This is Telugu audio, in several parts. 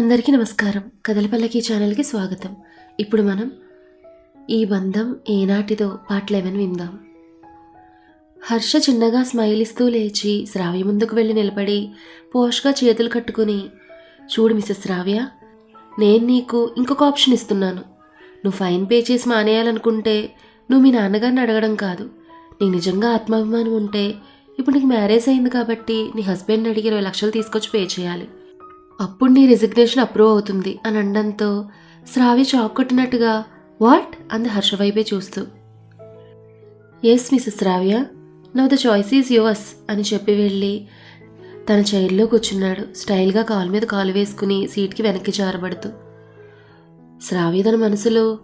అందరికీ నమస్కారం. కదలపల్లకి ఛానల్కి స్వాగతం. ఇప్పుడు మనం ఈ బంధం ఏనాటిదో పార్ట్ లెవెన్ విందాం. హర్ష చిన్నగా స్మైల్ ఇస్తూ లేచి శ్రావ్య ముందుకు వెళ్ళి నిలబడి పోష్గా చేతులు కట్టుకుని చూడు మిసెస్ శ్రావ్య నేను నీకు ఇంకొక ఆప్షన్ ఇస్తున్నాను. నువ్వు ఫైన్ పే చేసి మానేయాలనుకుంటే నువ్వు మీ నాన్నగారిని అడగడం కాదు. నీకు నిజంగా ఆత్మాభిమానం ఉంటే ఇప్పుడు నీకు మ్యారేజ్ అయింది కాబట్టి నీ హస్బెండ్ అడిగి ఇరవై లక్షలు తీసుకొచ్చి పే చేయాలి. అప్పుడు నీ రిజిగ్నేషన్ అప్రూవ్ అవుతుంది అని అనడంతో శ్రావి షాక్ కొట్టినట్టుగా వాట్? అంది హర్షవైపే చూస్తూ. Yes Mrs Shravya. Now the choice is yours అని చెప్పి వెళ్ళి తన చైర్లో కూర్చున్నాడు. స్టైల్గా కాలు మీద కాలు వేసుకుని సీట్కి వెనక్కి జారబడుతూ. శ్రావ్య తన మనసులో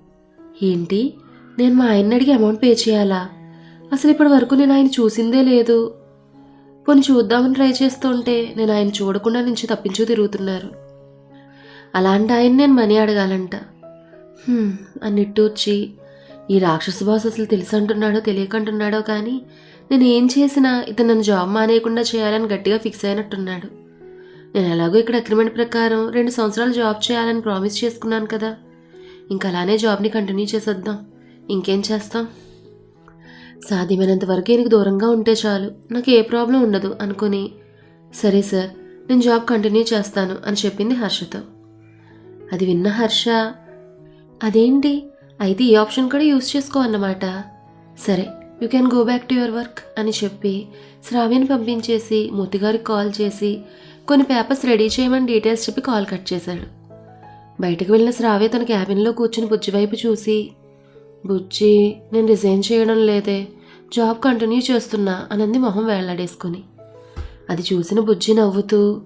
ఏంటి? నేను మా ఆయన్ని అడిగి అమౌంట్ పే చేయాలా? అసలు ఇప్పటి వరకు నేను ఆయన చూసిందే లేదు. పోని చూద్దామని ట్రై చేస్తుంటే నేను ఆయన చూడకుండా నుంచి తప్పించు తిరుగుతున్నారు. అలాంటి ఆయన నేను మనీ అడగాలంట. హ్మ్, అని నిట్టూర్చి ఈ రాక్షస బాస్ అసలు తెలుసు అంటున్నాడో తెలియకంటున్నాడో కానీ నేను ఏం చేసినా ఇతను నన్ను జాబ్ మానేయకుండా చేయాలని గట్టిగా ఫిక్స్ అయినట్టున్నాడు. నేను ఎలాగో ఇక్కడ అగ్రిమెంట్ ప్రకారం రెండు సంవత్సరాలు జాబ్ చేయాలని ప్రామిస్ చేసుకున్నాను కదా. ఇంకా అలానే జాబ్ని కంటిన్యూ చేసేద్దాం. ఇంకేం చేస్తాం? సాధ్యమైనంత వరకు ఈయనకు దూరంగా ఉంటే చాలు. నాకు ఏ ప్రాబ్లం ఉండదు అనుకుని సరే సార్ నేను జాబ్ కంటిన్యూ చేస్తాను అని చెప్పింది హర్షతో. అది విన్న హర్ష అదేంటి? అయితే ఈ ఆప్షన్ కూడా యూస్ చేసుకోవన్నమాట సరే you can go back to your work అని చెప్పి శ్రావ్యని పంపించేసి మూర్తిగారికి కాల్ చేసి కొన్ని పేపర్స్ రెడీ చేయమని డీటెయిల్స్ చెప్పి కాల్ కట్ చేశాడు. బయటకు వెళ్ళిన శ్రావ్య తన క్యాబిన్లో కూర్చుని బుజ్జి వైపు చూసి బుజ్జి నేను రిజైన్ చేయడం లేదే. జాబ్ కంటిన్యూ చేస్తున్నా అనంది మొహం వేళ్ళాడేసుకుని. అది చూసిన బుజ్జి నవ్వుతూ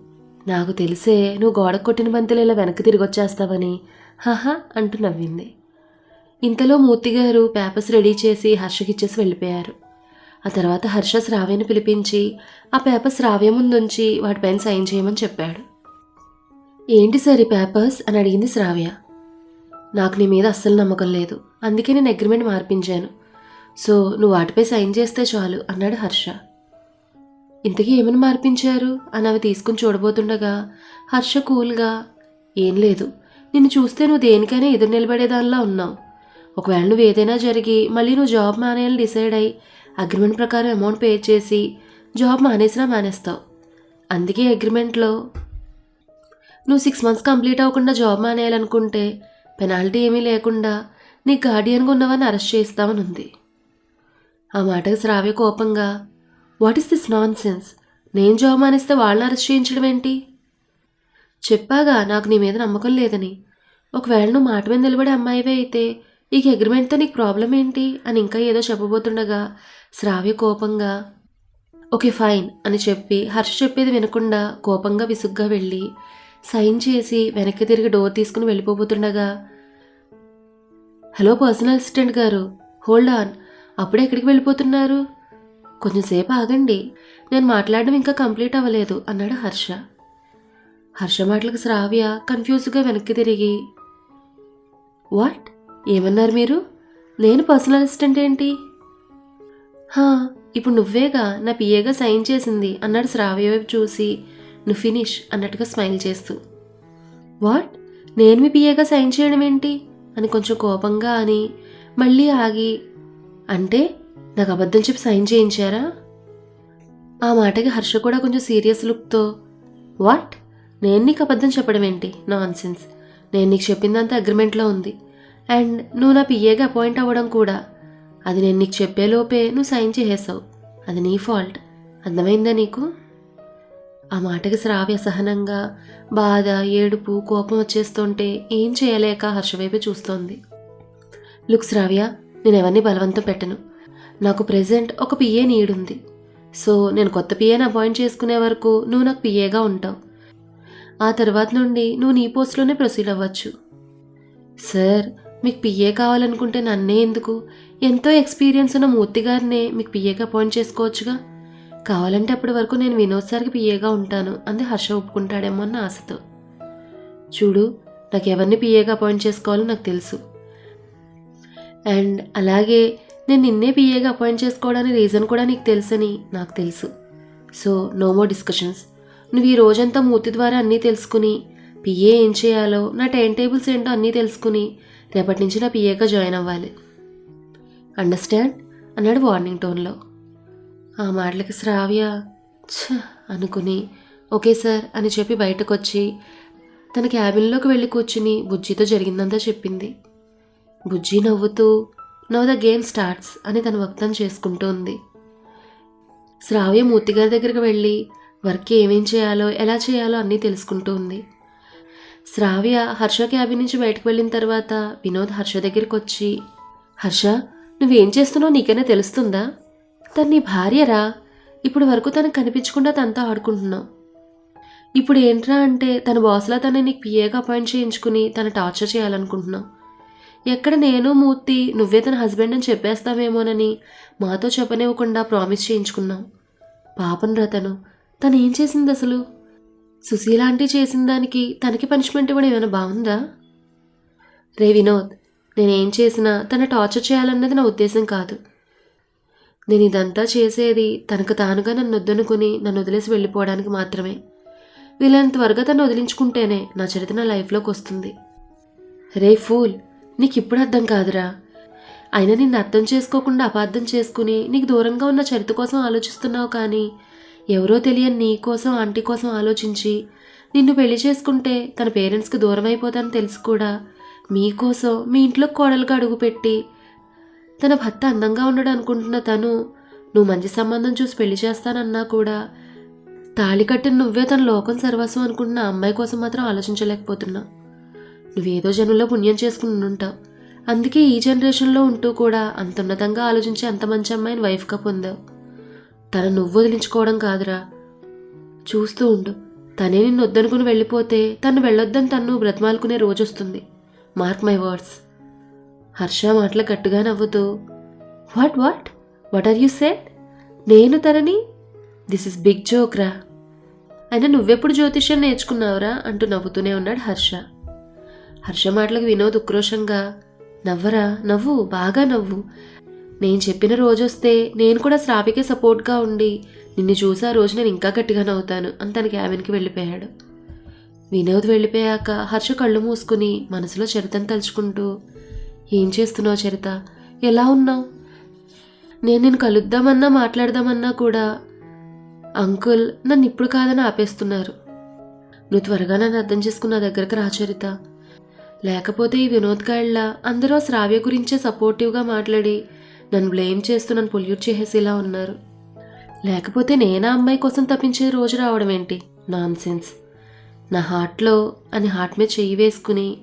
నాకు తెలిసే నువ్వు గోడ కొట్టిన బంతిలో ఇలా వెనక్కి తిరిగి వచ్చేస్తావని హహా అంటూ నవ్వింది. ఇంతలో మూర్తి గారు పేపర్స్ రెడీ చేసి హర్షకిచ్చేసి వెళ్ళిపోయారు. ఆ తర్వాత హర్ష శ్రావ్యని పిలిపించి ఆ పేపర్స్ శ్రావ్య ముందుంచి వాటిపైన సైన్ చేయమని చెప్పాడు. ఏంటి సార్ ఈ పేపర్స్? అని అడిగింది శ్రావ్య. నాకు నీ మీద అస్సలు నమ్మకం లేదు. అందుకే నేను అగ్రిమెంట్ మార్పించాను. సో నువ్వు వాటిపై సైన్ చేస్తే చాలు అన్నాడు హర్ష. ఇంతకీ ఏమని మార్పించారు? అని అవి తీసుకుని చూడబోతుండగా హర్ష కూల్గా ఏం లేదు. నిన్ను చూస్తే నువ్వు దేనికైనా ఎదురు నిలబడేదానిలా ఉన్నావు. ఒకవేళ నువ్వు ఏదైనా జరిగి మళ్ళీ నువ్వు జాబ్ మానేయాలని డిసైడ్ అయ్యి అగ్రిమెంట్ ప్రకారం అమౌంట్ పే చేసి జాబ్ మానేసినా మానేస్తావు. అందుకే అగ్రిమెంట్లో నువ్వు సిక్స్ మంత్స్ కంప్లీట్ అవ్వకుండా జాబ్ మానేయాలనుకుంటే పెనాల్టీ ఏమీ లేకుండా నీ గార్డియన్గా ఉన్నవాన్ని అరెస్ట్ చేస్తామని ఉంది ఆ మాటకు శ్రావ్య కోపంగా what is this nonsense నేను జాబ్ మానేస్తే వాళ్ళని అరెస్ట్ చేయించడం ఏంటి? చెప్పాగా నాకు నీ మీద నమ్మకం లేదని. ఒకవేళ నువ్వు మాట మీద నిలబడే అమ్మాయివే అయితే ఈ అగ్రిమెంట్తో నీకు ప్రాబ్లం ఏంటి? అని ఇంకా ఏదో చెప్పబోతుండగా శ్రావ్య కోపంగా ఓకే ఫైన్ అని చెప్పి హర్ష చెప్పేది వినకుండా కోపంగా విసుగ్గా వెళ్ళి సైన్ చేసి వెనక్కి తిరిగి డోర్ తీసుకుని వెళ్ళిపోబోతుండగా హలో పర్సనల్ అసిస్టెంట్ గారు హోల్డ్ ఆన్ అప్పుడే ఎక్కడికి వెళ్ళిపోతున్నారు? కొంచెంసేపు ఆగండి నేను మాట్లాడడం ఇంకా కంప్లీట్ అవ్వలేదు అన్నాడు హర్ష. హర్ష మాటలకు శ్రావ్య కన్ఫ్యూజ్గా వెనక్కి తిరిగి వాట్? ఏమన్నారు మీరు? నేను పర్సనల్ అసిస్టెంట్ ఏంటి? హా ఇప్పుడు నువ్వేగా నా పిఏగా సైన్ చేసింది అన్నాడు శ్రావ్య వైపు చూసి నువ్వు ఫినిష్ అన్నట్టుగా స్మైల్ చేస్తూ. వాట్? నేను మీ పిఏగా సైన్ చేయడం ఏంటి? అని కొంచెం కోపంగా అని మళ్ళీ ఆగి అంటే నాకు అబద్ధం చెప్పి సైన్ చేయించారా? ఆ మాటకి హర్ష కూడా కొంచెం సీరియస్ లుక్తో వాట్? నేను నీకు అబద్ధం చెప్పడం ఏంటి? నాన్ సెన్స్ నేను నీకు చెప్పిందంతా అగ్రిమెంట్లో ఉంది. అండ్ నువ్వు నా పిఏగా అపాయింట్ అవ్వడం కూడా. అది నేను నీకు చెప్పేలోపే నువ్వు సైన్ చేసేసావు. అది నీ ఫాల్ట్. అర్థమైందా నీకు? ఆ మాటకి శ్రావ్య సహనంగా బాధ ఏడుపు కోపం వచ్చేస్తుంటే ఏం చేయలేక హర్షవైపు చూస్తోంది. లుక్ శ్రావ్య నేను ఎవరిని బలవంతం పెట్టను. నాకు ప్రెజెంట్ ఒక పిఏ నీడుంది. సో నేను కొత్త పిఏని అపాయింట్ చేసుకునే వరకు నువ్వు నాకు పిఏగా ఉంటావు. ఆ తర్వాత నుండి నువ్వు నీ పోస్ట్లోనే ప్రొసీడ్ అవ్వచ్చు. సార్ మీకు పిఏ కావాలనుకుంటే నన్నే ఎందుకు? ఎంతో ఎక్స్పీరియన్స్ ఉన్న మూర్తి గారినే మీకు పిఏగా అపాయింట్ చేసుకోవచ్చుగా? కావాలంటే అప్పటి వరకు నేను వినోద్ సార్కి పిఏగా ఉంటాను. అంది హర్ష ఒప్పుకుంటాడేమో అన్న ఆశతో. చూడు నాకు ఎవరిని పిఏగా అపాయింట్ చేసుకోవాలో నాకు తెలుసు. అండ్ అలాగే నేను నిన్నే పిఏగా అపాయింట్ చేసుకోవడానికి రీజన్ కూడా నీకు తెలుసని నాకు తెలుసు. సో నో మోర్ డిస్కషన్స్ నువ్వు ఈ రోజంతా మూర్తి ద్వారా అన్నీ తెలుసుకుని పిఏ ఏం చేయాలో నా టైం టేబుల్స్ ఏంటో అన్నీ తెలుసుకుని రేపటి నుంచి నా పిఏగా జాయిన్ అవ్వాలి. అండర్స్టాండ్ అన్నాడు వార్నింగ్ టోన్లో ఆ మాటలకి శ్రావ్య ఛ అనుకుని ఓకే సార్ అని చెప్పి బయటకొచ్చి తన క్యాబిన్లోకి వెళ్ళి కూర్చుని బుజ్జితో జరిగిందంతా చెప్పింది. బుజ్జి నవ్వుతూ నవ్ ద గేమ్ స్టార్ట్స్ అని తన వ్యక్తం చేసుకుంటూ ఉంది. శ్రావ్య మూర్తి గారి దగ్గరికి వెళ్ళి వర్క్ ఏమేం చేయాలో ఎలా చేయాలో అన్నీ తెలుసుకుంటూ ఉంది. శ్రావ్య హర్ష క్యాబిన్ నుంచి బయటకు వెళ్ళిన తర్వాత వినోద్ హర్ష దగ్గరికి వచ్చి హర్ష నువ్వేం చేస్తున్నావు నీకైనా తెలుస్తుందా? తన్ని నీ భార్యరా? ఇప్పుడు వరకు తనకు కనిపించకుండా తనతో ఆడుకుంటున్నాం ఇప్పుడు ఏంట్రా అంటే తన బాస్లా తనని నీకు పిఏగా అపాయింట్ చేయించుకుని తన టార్చర్ చేయాలనుకుంటున్నాం ఎక్కడ నేను మూర్తి నువ్వే తన హస్బెండ్ అని చెప్పేస్తావేమోనని మాతో చెప్పనివ్వకుండా ప్రామిస్ చేయించుకున్నాం పాపం రా తను. తను ఏం చేసింది అసలు? సుశీల ఆంటీ చేసిన దానికి తనకి పనిష్మెంట్ ఇవ్వడం ఏమైనా బాగుందా? రే వినోద్ నేనేం చేసినా తన టార్చర్ చేయాలన్నది నా ఉద్దేశం కాదు. నేను ఇదంతా చేసేది తనకు తానుగా నన్ను వద్దనుకుని నన్ను వదిలేసి వెళ్ళిపోవడానికి మాత్రమే. వీళ్ళని త్వరగా తను వదిలించుకుంటేనే నా చరిత్ర నా లైఫ్లోకి వస్తుంది. రే ఫూల్ నీకు ఇప్పుడు అర్థం కాదురా. అయినా నిన్ను అర్థం చేసుకోకుండా అపార్థం చేసుకుని నీకు దూరంగా ఉన్న చరిత్ర కోసం ఆలోచిస్తున్నావు కానీ ఎవరో తెలియని నీ కోసం ఆంటీ కోసం ఆలోచించి నిన్ను పెళ్ళి చేసుకుంటే తన పేరెంట్స్కి దూరం అయిపోతానని తెలిసి కూడా మీకోసం మీ ఇంట్లో కోడలుగా అడుగుపెట్టి తన భర్త అందంగా ఉండడు అనుకుంటున్న తను నువ్వు మంచి సంబంధం చూసి పెళ్ళి చేస్తానన్నా కూడా తాళి కట్టిన నువ్వే తన లోకం సర్వస్వం అనుకుంటున్న అమ్మాయి కోసం మాత్రం ఆలోచించలేకపోతున్నా. నువ్వేదో జనంలో పుణ్యం చేసుకుని ఉంటావు అందుకే ఈ జనరేషన్లో ఉంటూ కూడా అంత ఉన్నతంగా ఆలోచించి అంత మంచి అమ్మాయిని వైఫ్గా పొందావు. తన నువ్వు వదిలించుకోవడం కాదురా. చూస్తూ ఉండు. తనే నిన్ను వద్దనుకుని వెళ్ళిపోతే తను వెళ్ళొద్దని తను బ్రతమాలుకునే రోజు వస్తుంది మార్క్ మై వర్డ్స్. హర్ష మాటలు గట్టిగా నవ్వుతూ what what? What are you set నేను తనని? దిస్ ఇస్ బిగ్ జోక్ రా. అయినా నువ్వెప్పుడు జ్యోతిష్యం నేర్చుకున్నావురా? అంటూ నవ్వుతూనే ఉన్నాడు హర్ష. హర్ష మాటలకు వినోద్ ఉక్రోషంగా నవ్వరా? నవ్వు బాగా నవ్వు. నేను చెప్పిన రోజు వస్తే నేను కూడా శ్రావికే సపోర్ట్గా ఉండి నిన్ను చూసి ఆ రోజు నేను ఇంకా గట్టిగా నవ్వుతాను అని తన క్యాబిన్కి వెళ్ళిపోయాడు. వినోద్ వెళ్ళిపోయాక హర్ష కళ్ళు మూసుకుని మనసులో చరితను తలుచుకుంటూ ఏం చేస్తున్నావు చరిత? ఎలా ఉన్నావు? నేను నేను కలుద్దామన్నా మాట్లాడదామన్నా కూడా అంకుల్ నన్ను ఇప్పుడు కాదని ఆపేస్తున్నారు. నువ్వు త్వరగా నన్ను అర్థం చేసుకున్న దగ్గరకు రా చరిత. లేకపోతే ఈ వినోద్ గాళ్ళ అందరూ శ్రావ్య గురించే సపోర్టివ్గా మాట్లాడి నన్ను బ్లేమ్ చేస్తూ నన్ను పొల్యూట్ చేసేసేలా ఉన్నారు. లేకపోతే నేనా అమ్మాయి కోసం తప్పించే రోజు రావడం ఏంటి నాన్ సెన్స్ నా హార్ట్లో అని హార్ట్ మీద చెయ్యి వేసుకుని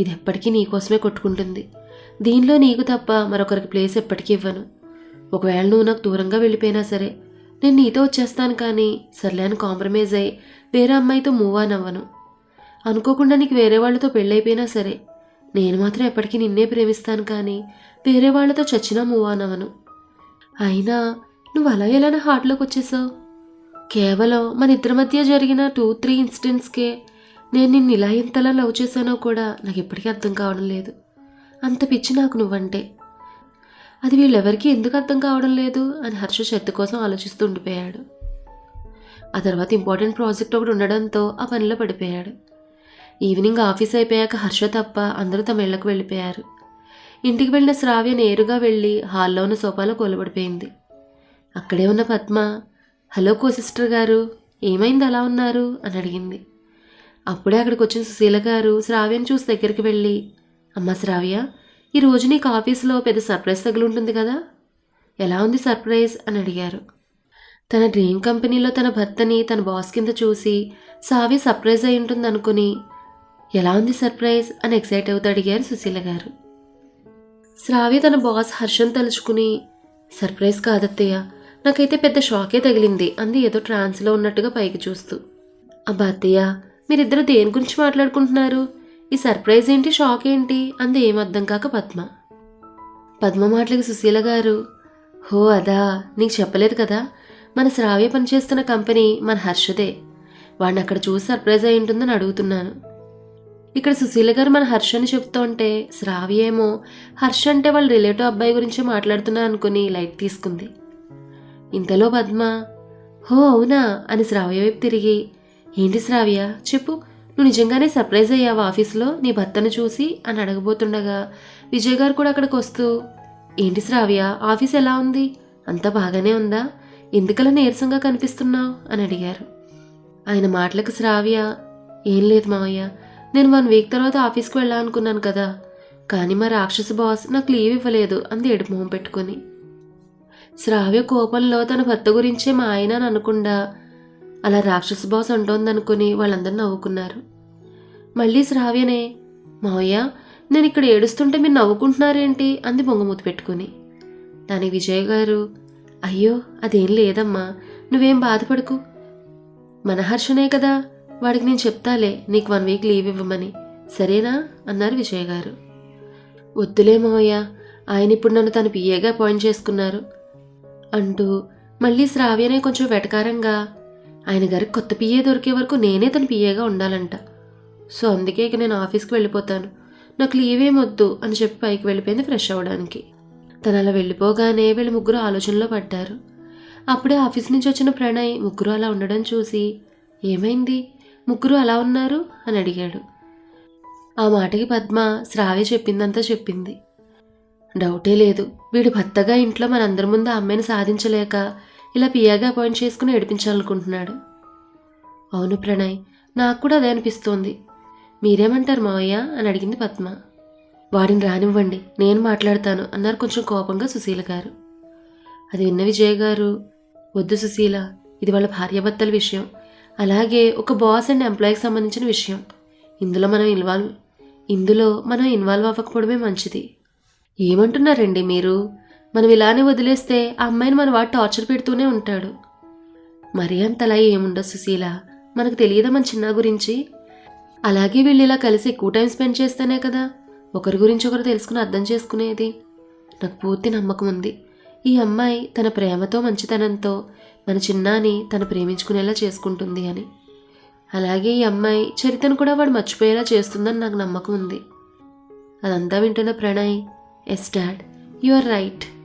ఇది ఎప్పటికీ నీకోసమే కొట్టుకుంటుంది. దీనిలో నీకు తప్ప మరొకరికి ప్లేస్ ఎప్పటికీ ఇవ్వను. ఒకవేళ నువ్వు నాకు దూరంగా వెళ్ళిపోయినా సరే నేను నీతో వచ్చేస్తాను కానీ సర్లే అని కాంప్రమైజ్ అయ్యి వేరే అమ్మాయితో మూవ్ ఆన్ అవ్వను. అనుకోకుండా నీకు వేరే వాళ్ళతో పెళ్ళైపోయినా సరే నేను మాత్రం ఎప్పటికీ నిన్నే ప్రేమిస్తాను కానీ వేరే వాళ్ళతో చచ్చినా మూవ్ ఆన్ అవ్వను. అయినా నువ్వు అలా ఎలా నా హార్ట్లోకి వచ్చేసావు? కేవలం మన ఇద్దరి మధ్య జరిగిన టూ త్రీ ఇన్సిడెంట్స్కే నేను నిన్ను ఇలా ఇంతలా లవ్ చేశానో కూడా నాకు ఇప్పటికీ అర్థం కావడం లేదు. అంత పిచ్చి నాకు నువ్వంటే. అది వీళ్ళెవరికీ ఎందుకు అర్థం కావడం లేదు అని హర్ష చెత్త కోసం ఆలోచిస్తూ ఉండిపోయాడు. ఆ తర్వాత ఇంపార్టెంట్ ప్రాజెక్ట్ ఒకటి ఉండడంతో ఆ పనిలో పడిపోయాడు. ఈవినింగ్ ఆఫీస్ అయిపోయాక హర్ష తప్ప అందరూ తమ ఇళ్ళకు వెళ్ళిపోయారు. ఇంటికి వెళ్ళిన శ్రావ్య నేరుగా వెళ్ళి హాల్లో ఉన్న సోఫాలో కూలబడిపోయింది. అక్కడే ఉన్న పద్మ హలో కో సిస్టర్ గారు ఏమైంది అలా ఉన్నారు? అని అడిగింది. అప్పుడే అక్కడికి వచ్చిన సుశీల గారు శ్రావ్యను చూసి దగ్గరికి వెళ్ళి అమ్మ శ్రావ్య ఈ రోజు నీకు ఆఫీసులో పెద్ద సర్ప్రైజ్ తగులుంటుంది ఉంటుంది కదా? ఎలా ఉంది సర్ప్రైజ్? అని అడిగారు. తన డ్రీమ్ కంపెనీలో తన భర్తని తన బాస్ కింద చూసి సావి సర్ప్రైజ్ అయి ఉంటుంది అనుకుని ఎలా ఉంది సర్ప్రైజ్? అని ఎక్సైట్ అవుతూ అడిగారు సుశీల గారు. శ్రావ్య తన బాస్ హర్షం తలుచుకుని సర్ప్రైజ్ కాదత్తయ్య నాకైతే పెద్ద షాకే తగిలింది అంది ఏదో ట్రాన్స్లో ఉన్నట్టుగా పైకి చూస్తూ. అబ్బా అత్తయ్య మీరిద్దరు దేని గురించి మాట్లాడుకుంటున్నారు? ఈ సర్ప్రైజ్ ఏంటి? షాక్ ఏంటి? అంది ఏం అర్థం కాక పద్మ. పద్మ మాటలకి సుశీల గారు హో అదా నీకు చెప్పలేదు కదా? మన శ్రావ్య పనిచేస్తున్న కంపెనీ మన హర్షదే. వాడిని అక్కడ చూసి సర్ప్రైజ్ అయి ఉంటుందని అడుగుతున్నాను. ఇక్కడ సుశీల గారు మన హర్ష అని చెప్తుంటే శ్రావ్య ఏమో హర్ష అంటే వాళ్ళ రిలేటివ్ అబ్బాయి గురించి మాట్లాడుతున్నా అనుకుని లైట్ తీసుకుంది. ఇంతలో పద్మ హో అవునా? అని శ్రావ్య వైపు తిరిగి ఏంటి శ్రావ్య? చెప్పు. నువ్వు నిజంగానే సర్ప్రైజ్ అయ్యావా ఆఫీస్లో? నీ భర్తను చూసి అని అడగబోతుండగా విజయ్ గారు కూడా అక్కడికి వస్తూ ఏంటి శ్రావ్య? ఆఫీస్ ఎలా ఉంది? అంతా బాగానే ఉందా? ఎందుకలా నీరసంగా కనిపిస్తున్నావు? అని అడిగారు. ఆయన మాటలకు శ్రావ్య ఏం లేదు మావయ్య. నేను వన్ వీక్ తర్వాత ఆఫీస్కి వెళ్ళాలనుకున్నాను కదా. కానీ మా రాక్షస బాస్ నాకు లీవ్ ఇవ్వలేదు అంది ఎడుపు మొహం పెట్టుకొని. శ్రావ్య కోపంలో తన భర్త గురించే మా ఆయన అని అనకుండా అలా రాక్షస బాస్ అంటోందనుకుని వాళ్ళందరూ నవ్వుకున్నారు. మళ్ళీ శ్రావ్యనే మావయ్య నేను ఇక్కడ ఏడుస్తుంటే మీరు నవ్వుకుంటున్నారేంటి? అంది బొంగమూతి పెట్టుకుని. దానికి విజయ్ గారు అయ్యో అదేం లేదమ్మా నువ్వేం బాధపడకు. మన హర్షనే కదా వాడికి నేను చెప్తాలే నీకు వన్ వీక్ లీవ్ ఇవ్వమని. సరేనా? అన్నారు విజయ్ గారు. వద్దులే మావయ్య ఆయన ఇప్పుడు నన్ను తన పిఏగా అపాయింట్ చేసుకున్నారు. అంటూ మళ్ళీ శ్రావ్యనే కొంచెం వెటకారంగా ఆయన గారికి కొత్త పిఏ దొరికే వరకు నేనే తన పిఏగా ఉండాలంట. సో అందుకే ఇక నేను ఆఫీస్కి వెళ్ళిపోతాను. నాకు లీవ్ ఏమొద్దు అని చెప్పి పైకి వెళ్ళిపోయింది ఫ్రెష్ అవ్వడానికి. తను అలా వెళ్ళిపోగానే వీళ్ళు ముగ్గురు ఆలోచనలో పడ్డారు. అప్పుడే ఆఫీస్ నుంచి వచ్చిన ప్రణయ్ ముగ్గురు అలా ఉండడం చూసి ఏమైంది? ముగ్గురు అలా ఉన్నారు? అని అడిగాడు. ఆ మాటకి పద్మ శ్రావ్య చెప్పిందంతా చెప్పింది. డౌటే లేదు. వీడు భర్తగా ఇంట్లో మనందరి ముందు ఆ అమ్మాయిని సాధించలేక ఇలా పియాగా అపాయింట్ చేసుకుని ఏడిపించాలనుకుంటున్నాడు. అవును ప్రణయ్ నాకు కూడా అదే అనిపిస్తోంది. మీరేమంటారు మావయ్య? అని అడిగింది పద్మ. వాడిని రానివ్వండి నేను మాట్లాడతాను అన్నారు కొంచెం కోపంగా సుశీల గారు. అది విన్న విజయ్ గారు వద్దు సుశీల ఇది వాళ్ళ భార్యాభర్తల విషయం. అలాగే ఒక బాస్ అండ్ ఎంప్లాయీకి సంబంధించిన విషయం. ఇందులో మనం ఇన్వాల్వ్ ఇందులో మనం ఇన్వాల్వ్ అవ్వకపోవడమే మంచిది. ఏమంటున్నారండి మీరు? మనం ఇలానే వదిలేస్తే ఆ అమ్మాయిని మన వాడు టార్చర్ పెడుతూనే ఉంటాడు. మరీ అంతలా ఏముండదు సుశీల? మనకు తెలియదా మన చిన్న గురించి? అలాగే వీళ్ళు ఇలా కలిసి ఎక్కువ టైం స్పెండ్ చేస్తేనే కదా. ఒకరి గురించి ఒకరు తెలుసుకుని అర్థం చేసుకునేది. నాకు పూర్తి నమ్మకం ఉంది. ఈ అమ్మాయి తన ప్రేమతో మంచితనంతో మన చిన్నాని తను ప్రేమించుకునేలా చేసుకుంటుంది అని. అలాగే ఈ అమ్మాయి చరితను కూడా వాడు మర్చిపోయేలా చేస్తుందని నాకు నమ్మకం ఉంది. అదంతా వింటున్న Pranay yes dad you are right.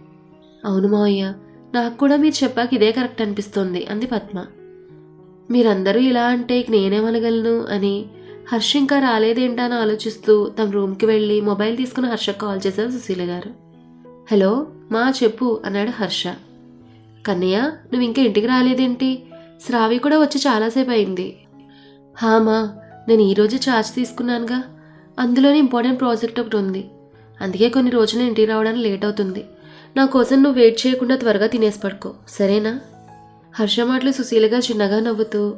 అవును మావయ్య నాకు కూడా మీరు చెప్పాక ఇదే కరెక్ట్ అనిపిస్తోంది అంది పద్మ. మీరందరూ ఇలా అంటే ఇక నేనేమనగలను అని హర్ష ఇంకా రాలేదేంటా అని ఆలోచిస్తూ తమ రూమ్కి వెళ్ళి మొబైల్ తీసుకుని హర్షకు కాల్ చేశారు సుశీల గారు. హలో మా చెప్పు అన్నాడు హర్ష. కన్నయ్య నువ్వు ఇంకా ఇంటికి రాలేదేంటి? శ్రావి కూడా వచ్చి చాలాసేపు అయింది. హామా నేను ఈరోజు ఛార్జ్ తీసుకున్నానుగా. అందులోనే ఇంపార్టెంట్ ప్రాజెక్ట్ ఒకటి ఉంది. అందుకే కొన్ని రోజులు ఇంటికి రావడానికి లేట్ అవుతుంది. నా కోసం నువ్వు వెయిట్ చేయకుండా త్వరగా తినేసి పడుకో. సరేనా? హర్ష మాటలు సుశీలగా చిన్నగా నవ్వుతూ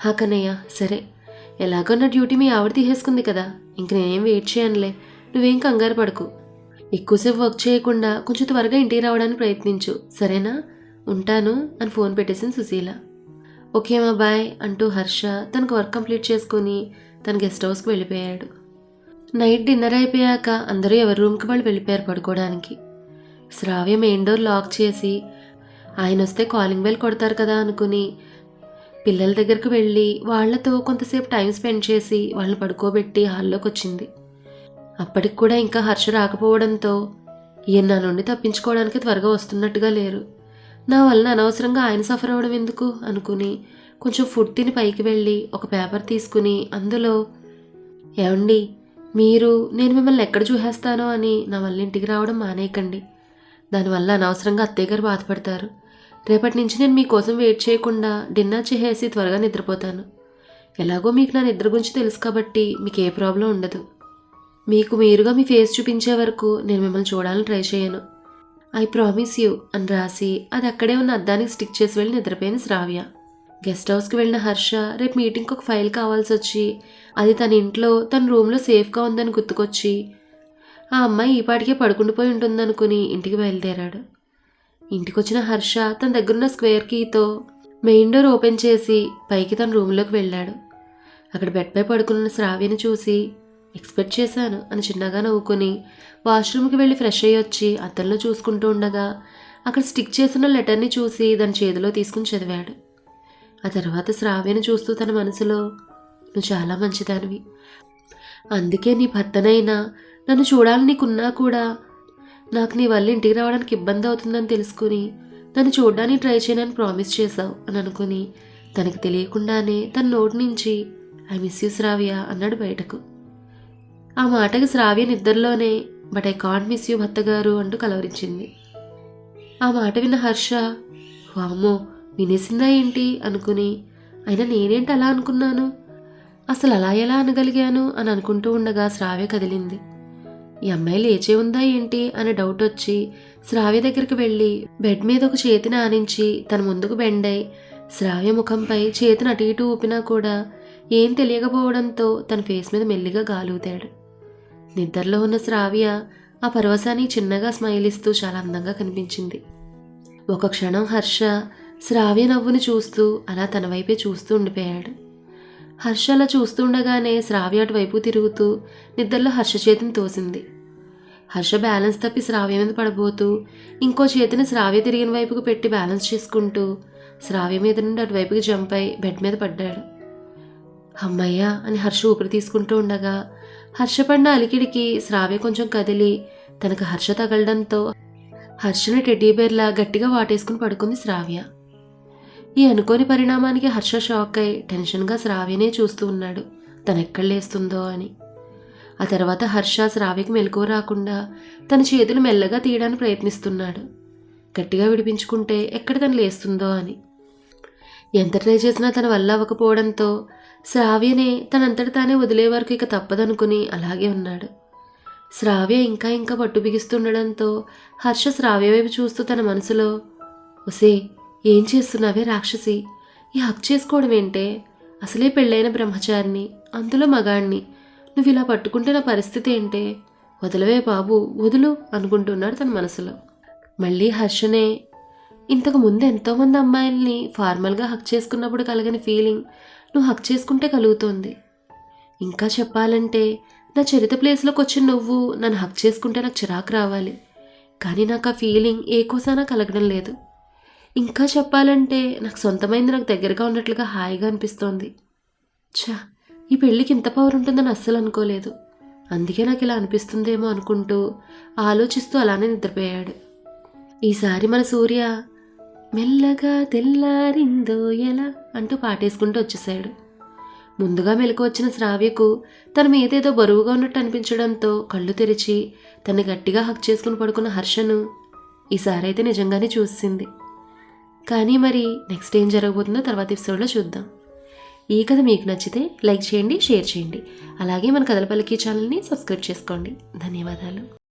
హా కన్నయ్య సరే. ఎలాగో నా డ్యూటీ మీ ఆవిడ తీసేసుకుంది కదా. ఇంక నేనేం వెయిట్ చేయనులే. నువ్వేం కంగారు పడకు. ఎక్కువసేపు వర్క్ చేయకుండా కొంచెం త్వరగా ఇంటికి రావడానికి ప్రయత్నించు. సరేనా? ఉంటాను అని ఫోన్ పెట్టేసింది సుశీల. ఓకే మా బాయ్ అంటూ హర్ష తనకు వర్క్ కంప్లీట్ చేసుకొని తన గెస్ట్ హౌస్కి వెళ్ళిపోయాడు. నైట్ డిన్నర్ అయిపోయాక అందరూ ఎవరి రూమ్కి వాళ్ళు వెళ్ళిపోయారు పడుకోవడానికి. శ్రావ్య మెయిన్ డోర్ లాక్ చేసి ఆయన వస్తే కాలింగ్ బెల్ కొడతారు కదా అనుకుని పిల్లల దగ్గరకు వెళ్ళి వాళ్ళతో కొంతసేపు టైం స్పెండ్ చేసి వాళ్ళని పడుకోబెట్టి హాల్లోకి వచ్చింది. అప్పటికి కూడా ఇంకా హర్ష రాకపోవడంతో ఈయన నా నుండి తప్పించుకోవడానికి త్వరగా వస్తున్నట్టుగా లేరు. నా వలన అనవసరంగా ఆయన సఫర్ అవ్వడం ఎందుకు అనుకుని కొంచెం ఫుడ్ తిని పైకి వెళ్ళి ఒక పేపర్ తీసుకుని అందులో ఏమండి మీరు నేను మిమ్మల్ని ఎక్కడ చూసేస్తానో అని నా వల్ల ఇంటికి రావడం మానేయకండి. దానివల్ల అనవసరంగా అత్తయ్య గారు బాధపడతారు. రేపటి నుంచి నేను మీకోసం వెయిట్ చేయకుండా డిన్నర్ చేసేసి త్వరగా నిద్రపోతాను. ఎలాగో మీకు నా నిద్ర గురించి తెలుసు కాబట్టి మీకు ఏ ప్రాబ్లం ఉండదు. మీకు మీరుగా మీ ఫేస్ చూపించే వరకు నేను మిమ్మల్ని చూడాలని ట్రై చేయను. ఐ ప్రామిస్ యూ అని రాసి అది అక్కడే ఉన్న అద్దానికి స్టిక్ చేసి వెళ్ళి నిద్రపోయిన శ్రావ్య. గెస్ట్ హౌస్కి వెళ్ళిన హర్ష రేపు మీటింగ్కి ఒక ఫైల్ కావాల్సి వచ్చి అది తన ఇంట్లో తన రూమ్లో సేఫ్గా ఉందని గుర్తుకొచ్చి ఆ అమ్మాయి ఈ పాటికే పడుకుండిపోయి ఉంటుందనుకుని ఇంటికి బయలుదేరాడు. ఇంటికొచ్చిన హర్ష తన దగ్గరున్న స్క్వేర్ కీతో మెయిన్ డోర్ ఓపెన్ చేసి పైకి తన రూమ్లోకి వెళ్ళాడు. అక్కడ బెడ్పై పడుకున్న శ్రావ్యని చూసి ఎక్స్పెక్ట్ చేశాను అని చిన్నగా నవ్వుకొని వాష్రూమ్కి వెళ్ళి ఫ్రెష్ అయ్యి వచ్చి అద్దంలో చూసుకుంటూ ఉండగా అక్కడ స్టిక్ చేసిన లెటర్ని చూసి దాని చేతిలో తీసుకుని చదివాడు. ఆ తర్వాత శ్రావ్యను చూస్తూ తన మనసులో నువ్వు చాలా మంచిదానివి. అందుకే నీ భర్తనైనా నన్ను చూడాలనికున్నా కూడా. నాకు నీ వల్ల ఇంటికి రావడానికి ఇబ్బంది అవుతుందని తెలుసుకుని నన్ను చూడడానికి ట్రై చేయనని ప్రామిస్ చేశావు అని అనుకుని తనకి తెలియకుండానే తన నోటి నుంచి ఐ మిస్ యూ శ్రావ్య అన్నాడు బయటకు. ఆ మాటకి శ్రావ్య నిద్రలోనే but I can't miss you భర్త గారు అంటూ కలవరించింది. ఆ మాట విన్న హర్ష వామ్మో వినేసిందా ఏంటి? అనుకుని అయినా నేనేంటి అలా అనుకున్నాను? అసలు అలా ఎలా అనగలిగాను? అని అనుకుంటూ ఉండగా శ్రావ్య కదిలింది. ఈ అమ్మాయి లేచే ఉందా ఏంటి? అనే డౌట్ వచ్చి శ్రావ్య దగ్గరికి వెళ్ళి బెడ్ మీద ఒక చేతిని ఆనించి తన ముందుకు బెండై శ్రావ్య ముఖంపై చేతిని అటు ఇటు ఊపినా కూడా ఏం తెలియకపోవడంతో తన ఫేస్ మీద మెల్లిగా గాలుతాడు నిద్రలో ఉన్న శ్రావ్య ఆ పరవశాన్ని చిన్నగా స్మైల్ ఇస్తూ చాలా అందంగా కనిపించింది. ఒక క్షణం హర్ష శ్రావ్య నవ్వుని చూస్తూ అలా తన వైపే చూస్తూ ఉండిపోయాడు. హర్ష అలా చూస్తుండగానే శ్రావ్య అటువైపు తిరుగుతూ నిద్రలో హర్ష చేతిని తోసింది. హర్ష బ్యాలెన్స్ తప్పి శ్రావ్య మీద పడబోతూ ఇంకో చేతిని శ్రావ్య తిరిగిన వైపుకు పెట్టి బ్యాలెన్స్ చేసుకుంటూ శ్రావ్య మీద నుండి అటువైపుకి జంప్ అయి బెడ్ మీద పడ్డాడు. అమ్మయ్యా అని హర్ష ఊపిరి తీసుకుంటూ ఉండగా హర్షపడిన అలికిడికి శ్రావ్య కొంచెం కదిలి తనకు హర్ష తగలడంతో హర్షని టెడ్డీబేర్లా గట్టిగా వాటేసుకుని పడుకుంది శ్రావ్య. ఈ అనుకోని పరిణామానికి హర్ష షాక్ అయి టెన్షన్గా శ్రావ్యనే చూస్తూ ఉన్నాడు. తనెక్కడ లేస్తుందో అని. ఆ తర్వాత హర్ష శ్రావ్యకి మెలకువ రాకుండా తన చేతులు మెల్లగా తీయడానికి ప్రయత్నిస్తున్నాడు. గట్టిగా విడిపించుకుంటే ఎక్కడ తను లేస్తుందో అని. ఎంత ట్రై చేసినా తన వల్ల అవ్వకపోవడంతో శ్రావ్యనే తనంతట తానే వదిలే వరకు ఇక తప్పదనుకుని అలాగే ఉన్నాడు. శ్రావ్య ఇంకా ఇంకా పట్టు బిగిస్తుండడంతో హర్ష శ్రావ్య వైపు చూస్తూ తన మనసులో ఒసే ఏం చేస్తున్నావే రాక్షసి? ఈ హక్ చేసుకోవడం ఏంటే? అసలే పెళ్ళైన బ్రహ్మచారిని అందులో మగాణ్ణి. నువ్వు ఇలా పట్టుకుంటే నా పరిస్థితి ఏంటే? వదలవే బాబు వదులు అనుకుంటున్నాడు తన మనసులో. మళ్ళీ హర్షనే ఇంతకు ముందు ఎంతోమంది అమ్మాయిల్ని ఫార్మల్గా హక్ చేసుకున్నప్పుడు కలిగిన ఫీలింగ్ నువ్వు హక్ చేసుకుంటే కలుగుతోంది. ఇంకా చెప్పాలంటే నా చరిత ప్లేస్లోకి వచ్చి నువ్వు నన్ను హక్ చేసుకుంటే నాకు చిరాకు రావాలి. కానీ నాకు ఆ ఫీలింగ్ ఏ కోసానా కలగడం లేదు. ఇంకా చెప్పాలంటే నాకు సొంతమైంది నాకు దగ్గరగా ఉన్నట్లుగా హాయిగా అనిపిస్తోంది. ఛా ఈ పెళ్ళికి ఇంత పవర్ ఉంటుందని అస్సలు అనుకోలేదు. అందుకే నాకు ఇలా అనిపిస్తుందేమో అనుకుంటూ ఆలోచిస్తూ అలానే నిద్రపోయాడు. ఈసారి మన సూర్య మెల్లగా తెల్లారిందో ఎలా అంటూ పాటేసుకుంటూ వచ్చేసాడు. ముందుగా మెలకు వచ్చిన శ్రావ్యకు తన మీదేదో బరువుగా ఉన్నట్టు అనిపించడంతో కళ్ళు తెరిచి తను గట్టిగా హక్ చేసుకుని పడుకున్న హర్షను ఈసారైతే నిజంగానే చూసింది. కానీ మరి నెక్స్ట్ ఏం జరగబోతుందో తర్వాత ఎపిసోడ్లో చూద్దాం. ఈ కథ మీకు నచ్చితే లైక్ చేయండి షేర్ చేయండి. అలాగే మన కథల పలికి ఛానల్ని సబ్స్క్రైబ్ చేసుకోండి. ధన్యవాదాలు.